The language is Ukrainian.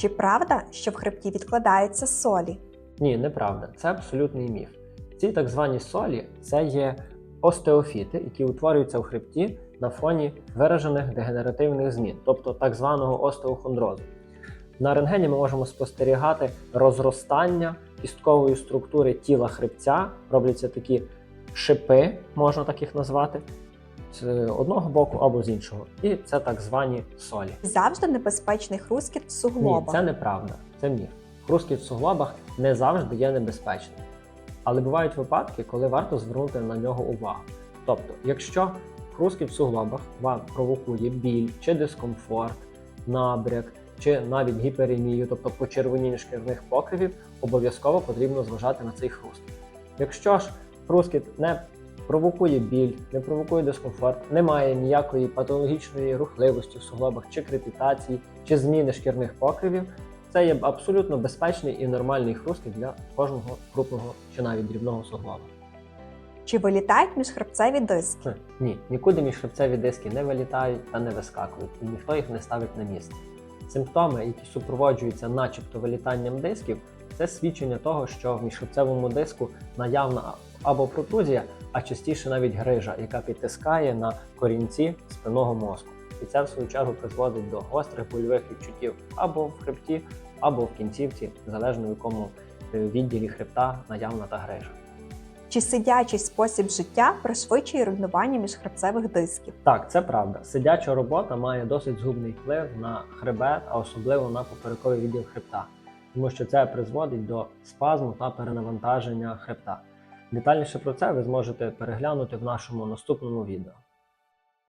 Чи правда, що в хребті відкладаються солі? Ні, неправда. Це абсолютний міф. Ці так звані солі це є остеофіти, які утворюються в хребті на фоні виражених дегенеративних змін, тобто так званого остеохондрозу. На рентгені ми можемо спостерігати розростання кісткової структури тіла хребця, робляться такі шипи, можна так їх назвати, з одного боку або з іншого. І це так звані солі. Завжди небезпечний хрускіт в Ні, суглобах. це неправда, це міф. Хрускіт в суглобах не завжди є небезпечним. Але бувають випадки, коли варто звернути на нього увагу. Тобто, якщо хрускіт в суглобах вам провокує біль чи дискомфорт, набряк, чи навіть гіперемію, тобто почервоніння шкірних покривів, обов'язково потрібно зважати на цей хрускіт. Якщо ж хрускіт не провокує біль, не провокує дискомфорт, немає ніякої патологічної рухливості в суглобах, чи крепітації, чи зміни шкірних покривів, це є абсолютно безпечний і нормальний хрускіт для кожного крупного чи навіть дрібного суглоба. Чи вилітають міжхребцеві диски? Ні, нікуди міжхребцеві диски не вилітають та не вискакують, і ніхто їх не ставить на місце. Симптоми, які супроводжуються начебто вилітанням дисків, це свідчення того, що в міжхребцевому диску наявна або протрузія, а частіше навіть грижа, яка підтискає на корінці спинного мозку. І це в свою чергу призводить до гострих больових відчуттів або в хребті, або в кінцівці, залежно в якому е, відділі хребта наявна та грижа. Чи сидячий спосіб життя пришвидшує руйнування міжхребцевих дисків? Так, це правда. Сидяча робота має досить згубний вплив на хребет, а особливо на поперековий відділ хребта, тому що це призводить до спазму та перенавантаження хребта. Детальніше про це ви зможете переглянути в нашому наступному відео.